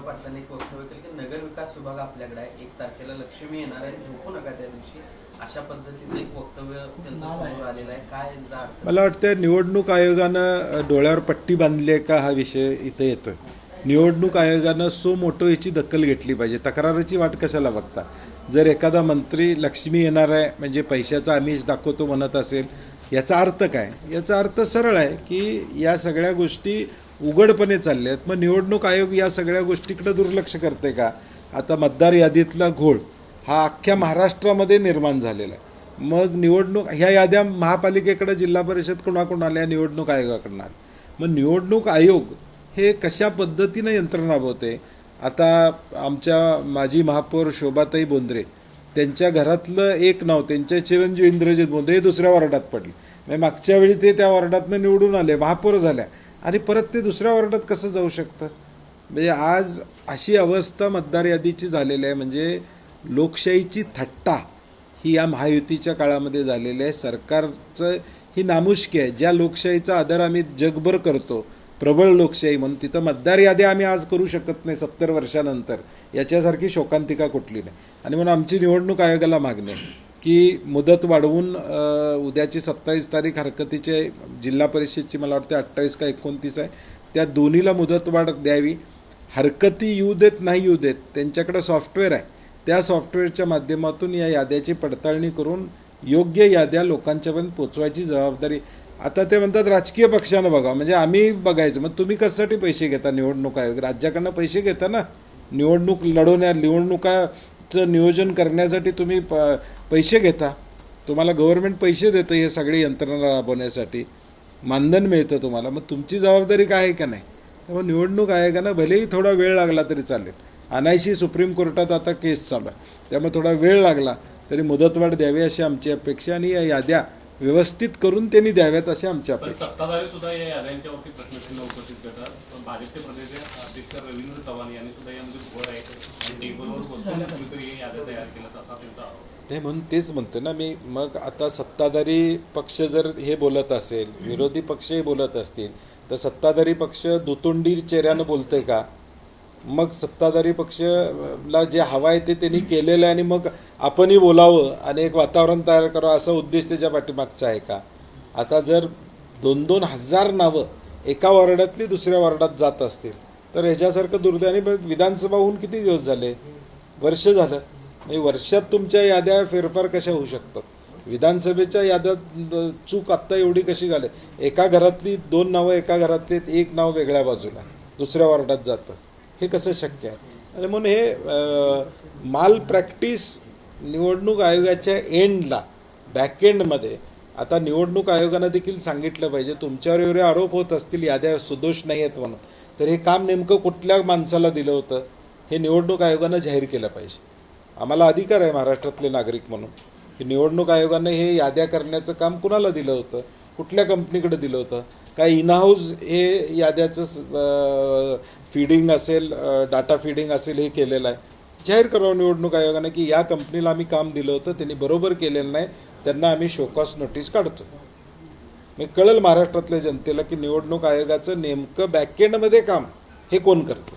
बाजीराव पाटलांनी एक वक्तव्य केलं की नगर विकास विभाग आपल्याकडे आहे. एक तारखेला लक्ष्मी येणार आहे. झोपू नका त्या दिवशी. अशा पद्धतीचं एक वक्तव्य त्यांचं समोर आलेलं आहे. काय यांचा अर्थ? मला वाटतं निवडणूक आयोगानं डोळ्यावर पट्टी बांधली आहे का हा विषय इथं येतोय. निवडणूक आयोगानं सो मोठं याची दखल घेतली पाहिजे. तक्राराची वाट कशाला बघता? जर एखादा मंत्री लक्ष्मी येणार आहे म्हणजे पैशाचा आमिष दाखवतो म्हणत असेल याचा अर्थ काय? याचा अर्थ सरळ आहे की या सगळ्या गोष्टी उघडपणे चालले आहेत. मग निवडणूक आयोग या सगळ्या गोष्टीकडे दुर्लक्ष करते का? आता मतदार यादीतला घोळ हा अख्ख्या महाराष्ट्रामध्ये निर्माण झालेला आहे. मग निवडणूक ह्या याद्या महापालिकेकडे जिल्हा परिषद कोणाकडून आल्या? निवडणूक आयोगाकडून आल्या. मग निवडणूक आयोग हे कशा पद्धतीनं यंत्रणा राबवते आता आमच्या माजी महापौर शोभाताई बोंद्रे त्यांच्या घरातलं एक नाव त्यांचे चिरंजीव इंद्रजित बोंद्रे हे दुसऱ्या वॉर्डात पडले. म्हणजे मागच्या वेळी ते त्या वॉर्डातनं निवडून आले महापौर झाल्या. आणि परत ते दुसऱ्या वॉर्डात कसं जाऊ शकतं? म्हणजे आज अशी अवस्था मतदार यादीची झालेली आहे. म्हणजे लोकशाहीची थट्टा ही या महायुतीच्या काळामध्ये झालेली आहे. सरकारचं ही नामुष्की आहे. ज्या लोकशाहीचा आदर आम्ही जगभर करतो प्रबळ लोकशाही म्हणून तिथं मतदार याद्या आम्ही आज करू शकत नाही सत्तर वर्षानंतर. याच्यासारखी शोकांतिका कुठली नाही. आणि म्हणून आमची निवडणूक आयोगाला मागणी आहे. की मुदत वाढवून उद्याची सत्तावीस तारीख हरकतीचे जिल्हा परिषदची मला वाटते अठ्ठावीस का एकोणतीस आहे त्या दोन्हीला मुदतवाढ द्यावी. हरकती येऊ देत नाही येऊ देत त्यांच्याकडे सॉफ्टवेअर आहे. त्या सॉफ्टवेअरच्या माध्यमातून या याद्याची पडताळणी करून योग्य याद्या लोकांच्यापर्यंत पोचवायची जबाबदारी. आता ते म्हणतात राजकीय पक्षानं बघा म्हणजे आम्ही बघायचं मग तुम्ही कशासाठी पैसे घेता निवडणूक आयोग? राज्याकडनं पैसे घेता ना. निवडणूक लढवण्या निवडणुकाचं नियोजन करण्यासाठी तुम्ही प पैसे घेता. तुम्हाला गव्हर्नमेंट पैसे देतं हे सगळी यंत्रणा राबवण्यासाठी. मानधन मिळतं तुम्हाला. मग तुमची जबाबदारी काय आहे का नाही? त्यामुळे निवडणूक आयोगानं भलेही थोडा वेळ लागला तरी चालेल. अनायशी सुप्रीम कोर्टात आता केस चालू आहे. त्यामुळे थोडा वेळ लागला तरी मुदतवाढ द्यावी अशी आमची अपेक्षा आणि या याद्या व्यवस्थित करून त्यांनी द्याव्यात अशी आमची पण अपेक्षा. सत्ताधारी सुद्धा या याद्यांच्यावरती प्रश्नचिन्ह उपस्थित करतात. पण भाजपचे प्रदेश अध्यक्ष रवींद्र चव्हाण यांनी सुद्धा यामध्ये घोळ आहे आणि कुणीतरी हे. याद्या तयार असा त्यांचा नाही म्हणून तेच म्हणतो ना मी. मग आता सत्ताधारी पक्ष जर हे बोलत असेल विरोधी पक्षही बोलत असतील तर सत्ताधारी पक्ष दुतोंडी चेहऱ्यानं बोलतंय का? मग सत्ताधारी पक्षला जे हवं आहे ते त्यांनी केलेलं आहे आणि मग आपणही बोलावं आणि एक वातावरण तयार करावं असा उद्देश त्याच्या पाठीमागचा आहे का? आता जर दोन दोन हजार नावं एका वॉर्डातली दुसऱ्या वॉर्डात जात असतील तर ह्याच्यासारखं दुर्दैवाने विधानसभा होऊन किती दिवस झाले? वर्ष झालं. म्हणजे वर्षात तुमच्या याद्या फेरफार कशा होऊ शकतात? विधानसभेच्या याद्यात चूक आत्ता एवढी कशी झाली एका घरातली दोन नावं एका घरातली एक नाव वेगळ्या बाजूला दुसऱ्या वॉर्डात जातं. हे कसं शक्य आहे? आणि म्हणून हे माल प्रॅक्टिस निवडणूक आयोगाच्या एंडला बॅकएंडमध्ये आता निवडणूक आयोगानं देखील सांगितलं पाहिजे. तुमच्यावर एवढे आरोप होत असतील याद्या सुदोष नाही आहेत म्हणून. तर हे काम नेमकं कुठल्या माणसाला दिलं होतं हे निवडणूक आयोगानं जाहीर केलं पाहिजे. आम्हाला अधिकार आहे महाराष्ट्रातले नागरिक म्हणून की निवडणूक आयोगानं हे याद्या करण्याचं काम कुणाला दिलं होतं? कुठल्या कंपनीकडे दिलं होतं? काय इनहाऊस हे याद्याचं फीडिंग असेल डाटा फीडिंग असेल हे केलेलं आहे. जाहीर करावं निवडणूक आयोगानं की या कंपनीला आम्ही काम दिलं होतं त्यांनी बरोबर केलेलं नाही त्यांना आम्ही शोकॉस नोटीस काढतो. मग कळेल महाराष्ट्रातल्या जनतेला की निवडणूक आयोगाचं नेमकं बॅकेंडमध्ये काम हे कोण करतं?